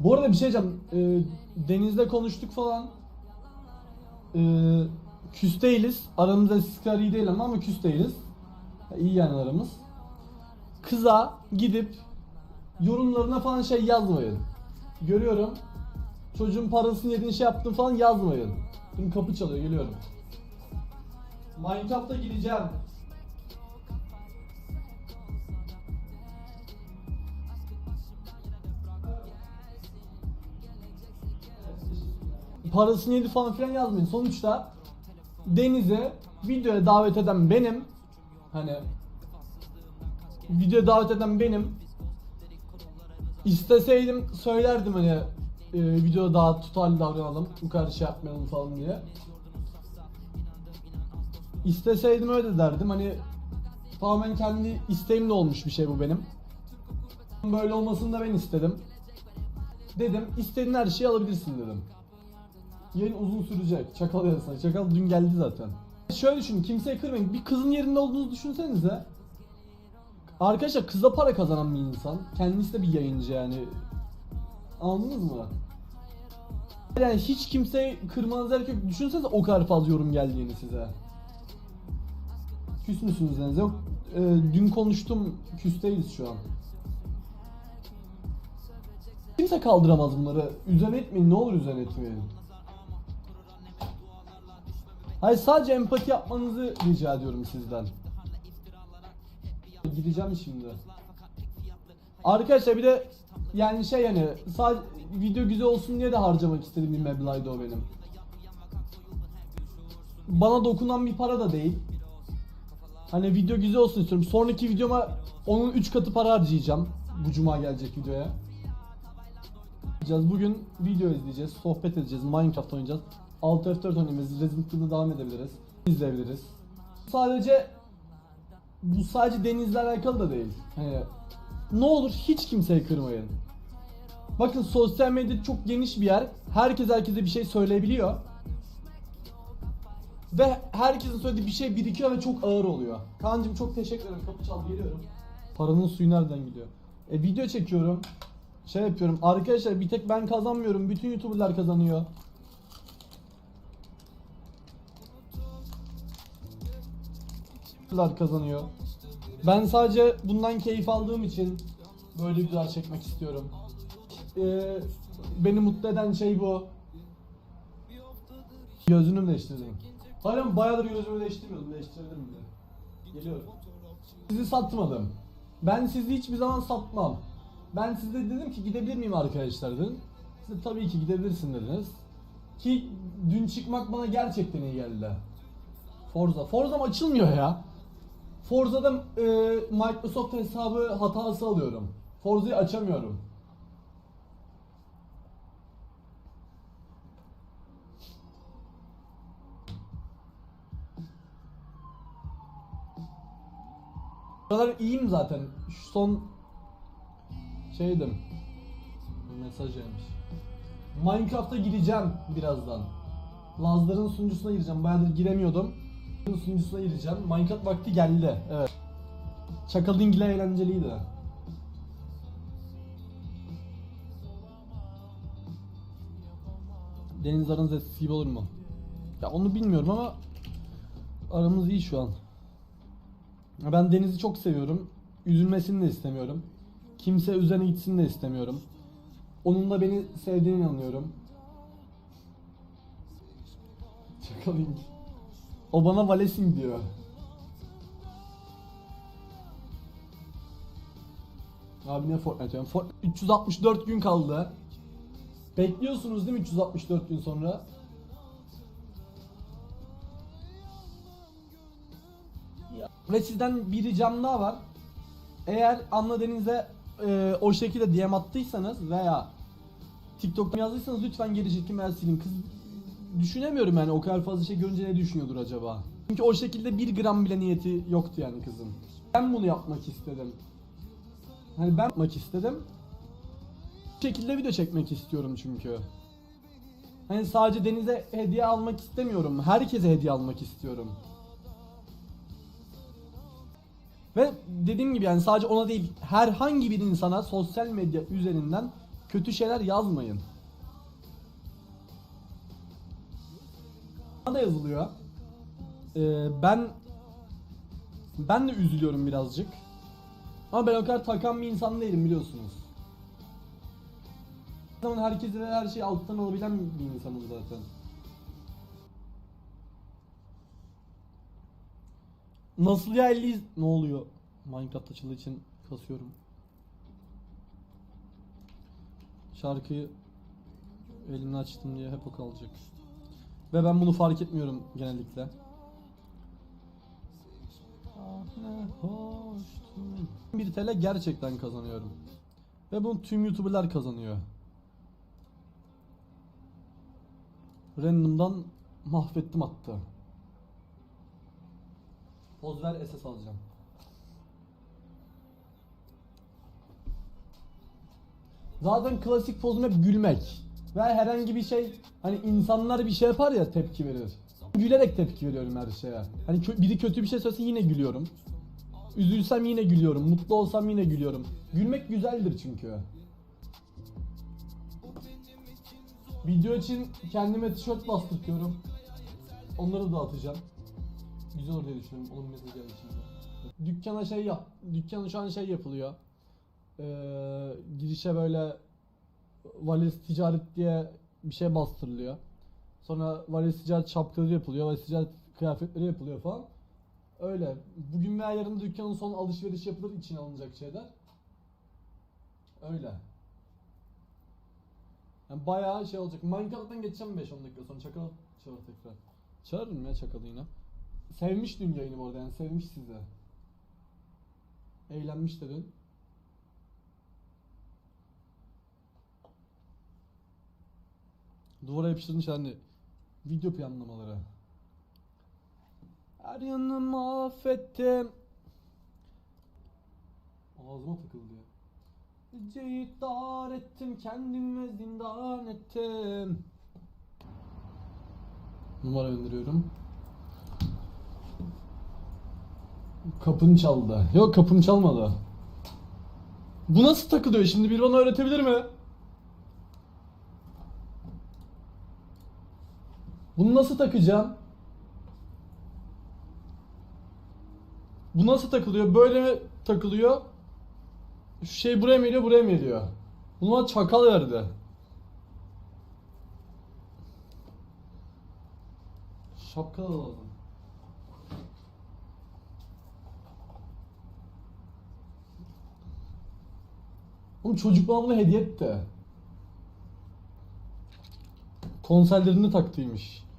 Bu arada bir şey diyeceğim. Ee, Deniz'le konuştuk falan. Ee, küs değiliz. Aramızda istikrar iyi değil ama ama küs değiliz. İyi yani aramız. Kıza gidip yorumlarına falan şey yazmayın. Görüyorum. Çocuğun parasını yediğin şey yaptın falan yazmayın. Benim kapı çalıyor geliyorum. Minecraft'a gideceğim. Parasını yedi falan filan yazmayın. Sonuçta Deniz'e videoya davet eden benim. Hani videoya davet eden benim. İsteseydim söylerdim hani e, videoda daha tutarlı davranalım. Bu kadar şey yapmayalım falan diye. İsteseydim öyle derdim. Hani tamamen kendi isteğimle olmuş bir şey bu benim. Böyle olmasını da ben istedim. Dedim istediğin her şeyi alabilirsin dedim. Yayın uzun sürecek. Çakal yarısına. Çakal dün geldi zaten. Şöyle düşünün kimseye kırmayın. Bir kızın yerinde olduğunuzu düşünsenize. Arkadaşlar kıza para kazanan bir insan. Kendisi de bir yayıncı yani. Anladınız mı? Yani hiç kimseyi kırmanız gerek yok. Düşünsenize o kadar fazla yorum geldiğini size. Küs müsünüz yani? Yok. e, dün konuştum. Küsteyiz şu an. Kimse kaldıramaz bunları. Üzerine etmeyin. Ne olur üzerine etmeyin. Hayır sadece empati yapmanızı rica ediyorum sizden. Gideceğim şimdi. Arkadaşlar bir de yani şey yani sadece video güzel olsun diye de harcamak istediğim bir meblağdı o benim. Bana dokunan bir para da değil. Hani video güzel olsun istiyorum. Sonraki videoma onun 3 katı para harcayacağım. Bu cuma gelecek videoya. Bugün video izleyeceğiz, sohbet edeceğiz, Minecraft oynayacağız. Alt F4 oynayacağız, Resident Evil'da devam edebiliriz. İzleyebiliriz. Sadece bu sadece denizle alakalı da değil. Hani ne olur hiç kimseyi kırmayın. Bakın sosyal medya çok geniş bir yer. Herkes herkese bir şey söyleyebiliyor. Ve herkesin söylediği bir şey birikiyor ve çok ağır oluyor. Kaan'cım çok teşekkür ederim. Kapı çal geliyorum. Paranın suyu nereden gidiyor? E video çekiyorum. Şey yapıyorum. Arkadaşlar bir tek ben kazanmıyorum. Bütün YouTuber'lar kazanıyor. YouTuber'lar kazanıyor. Ben sadece bundan keyif aldığım için böyle videolar çekmek istiyorum. Ee, beni mutlu eden şey bu. Gözünü mü değiştirdim? Hayır ama bayağıdır gözümü değiştirmiyordum. Değiştirdim bile. Geliyorum. Sizi satmadım. Ben sizi hiçbir zaman satmam. Ben size dedim ki gidebilir miyim arkadaşlar dedim. Siz de tabii ki gidebilirsin dediniz. Ki dün çıkmak bana gerçekten iyi geldi. Forza. Forza'm açılmıyor ya. Forza'da e, Microsoft hesabı hatası alıyorum. Forza'yı açamıyorum. Bu kadar iyiyim zaten. Şu son şeydim. Mesaj gelmiş. Minecraft'a gireceğim birazdan. Lazların sunucusuna gireceğim. Bayağıdır giremiyordum. Sunucusuna gireceğim. Minecraft vakti geldi. Evet. Çakal Dingil'e eğlenceliydi. Deniz aranız eskisi gibi olur mu? Ya onu bilmiyorum ama aramız iyi şu an. Ben Deniz'i çok seviyorum. Üzülmesini de istemiyorum. Kimse üzerine gitsin de istemiyorum. Onun da beni sevdiğine inanıyorum. Çakaling. O bana Valesing diyor. Abi ne Fortnite diyorum. Fort 364 gün kaldı. Bekliyorsunuz değil mi 364 gün sonra? Ve sizden bir ricam daha var. Eğer Anla Deniz'e e, o şekilde DM attıysanız veya TikTok'ta yazdıysanız lütfen geri çekimler silin. Kız düşünemiyorum yani o kadar fazla şey görünce ne düşünüyordur acaba? Çünkü o şekilde bir gram bile niyeti yoktu yani kızın. Ben bunu yapmak istedim. Hani ben yapmak istedim. Bu şekilde video çekmek istiyorum çünkü. Hani sadece Deniz'e hediye almak istemiyorum. Herkese hediye almak istiyorum. Ve dediğim gibi yani sadece ona değil herhangi bir insana sosyal medya üzerinden kötü şeyler yazmayın. Da yazılıyor. Ee, ben ben de üzülüyorum birazcık. Ama ben o kadar takan bir insan değilim biliyorsunuz. Zaman herkese ve her şeyi alttan alabilen bir insanım zaten. Nasıl ya 50 ne oluyor? Minecraft açıldığı için kasıyorum. Şarkıyı elimle açtım diye hep o kalacak. Ve ben bunu fark etmiyorum genellikle. 1 TL gerçekten kazanıyorum. Ve bunu tüm YouTuber'lar kazanıyor. Random'dan mahvettim hatta. Poz ver SS alacağım. Zaten klasik pozum hep gülmek. Ve herhangi bir şey hani insanlar bir şey yapar ya tepki verir. Gülerek tepki veriyorum her şeye. Hani kö- biri kötü bir şey söylese yine gülüyorum. Üzülsem yine gülüyorum. Mutlu olsam yine gülüyorum. Gülmek güzeldir çünkü. Video için kendime tişört bastırtıyorum. Onları da atacağım. Güzel olur diye düşünüyorum. Onun mesajı geldi şimdi. Dükkana şey yap. Dükkana şu an şey yapılıyor. Ee, girişe böyle valiz ticaret diye bir şey bastırılıyor. Sonra valiz ticaret şapkaları yapılıyor. Valiz ticaret kıyafetleri yapılıyor falan. Öyle. Bugün veya yarın dükkanın son alışveriş yapılır için alınacak şeyler. Öyle. Yani bayağı şey olacak. Minecraft'tan geçeceğim 5-10 dakika sonra. Çakal çağır tekrar. Çağırırım ya Çakal'ı yine. Sevmiş dün yayını bu arada yani sevmiş sizi. Eğlenmiş de dün. Duvara yapıştırmış hani video planlamaları. Her yanımı mahvettim. Ağzıma takıldı ya. Geceyi ettim kendime zindan ettim. Numara gönderiyorum. Kapın çaldı. Yok kapım çalmadı. Bu nasıl takılıyor şimdi biri bana öğretebilir mi? Bunu nasıl takacağım? Bu nasıl takılıyor? Böyle mi takılıyor? Şu şey buraya mı geliyor, buraya mı geliyor? Bunu bana çakal verdi. Şapka da lazım. Oğlum çocuk bana bunu hediye etti. Konserlerinde taktıymış.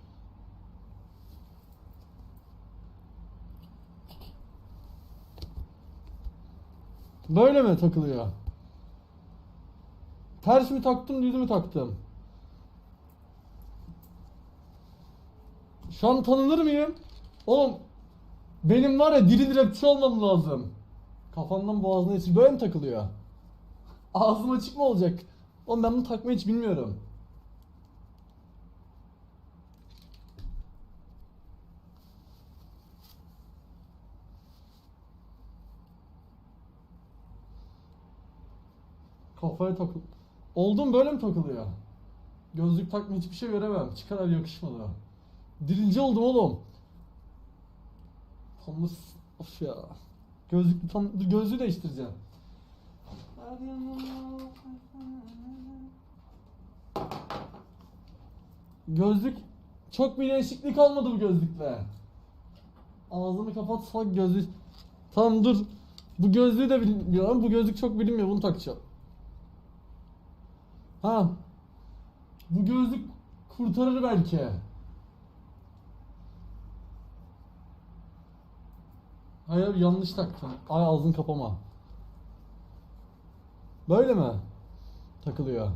Böyle mi takılıyor? Ters mi taktım, düz mü taktım? Şu an tanınır mıyım? Oğlum benim var ya diri rapçi olmam lazım. Kafamdan boğazına içi böyle mi takılıyor? Ağzım açık mı olacak? Oğlum ben bunu takmayı hiç bilmiyorum. Kafaya takıl... Oldum böyle mi takılıyor? Gözlük takma hiçbir şey göremem. Çıkar abi yakışmadı. Dirinci oldum oğlum. S- of ya. Gözlük tam dur gözlüğü değiştireceğim. Gözlük çok bir değişiklik olmadı bu gözlükle. Ağzını kapat salak gözlük. Tamam dur. Bu gözlüğü de bilmiyorum. Bu gözlük çok bilinmiyor. Bunu takacağım. Ha. Bu gözlük kurtarır belki. Hayır yanlış taktım. Ay ağzını kapama. Böyle mi? Takılıyor.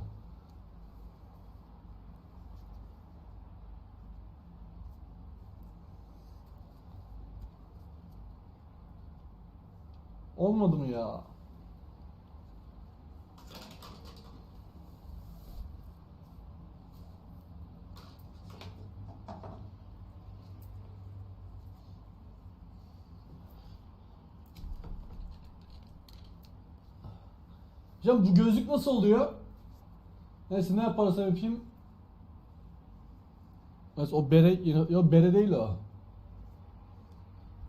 Olmadı mı ya? Hocam bu gözlük nasıl oluyor? Neyse ne yaparsam yapayım. Neyse o bere, yok bere değil o.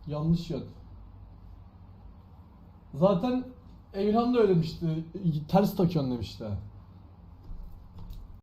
Yanlış yok. Zaten Emirhan da öyle demişti. Ters takıyorsun demişti.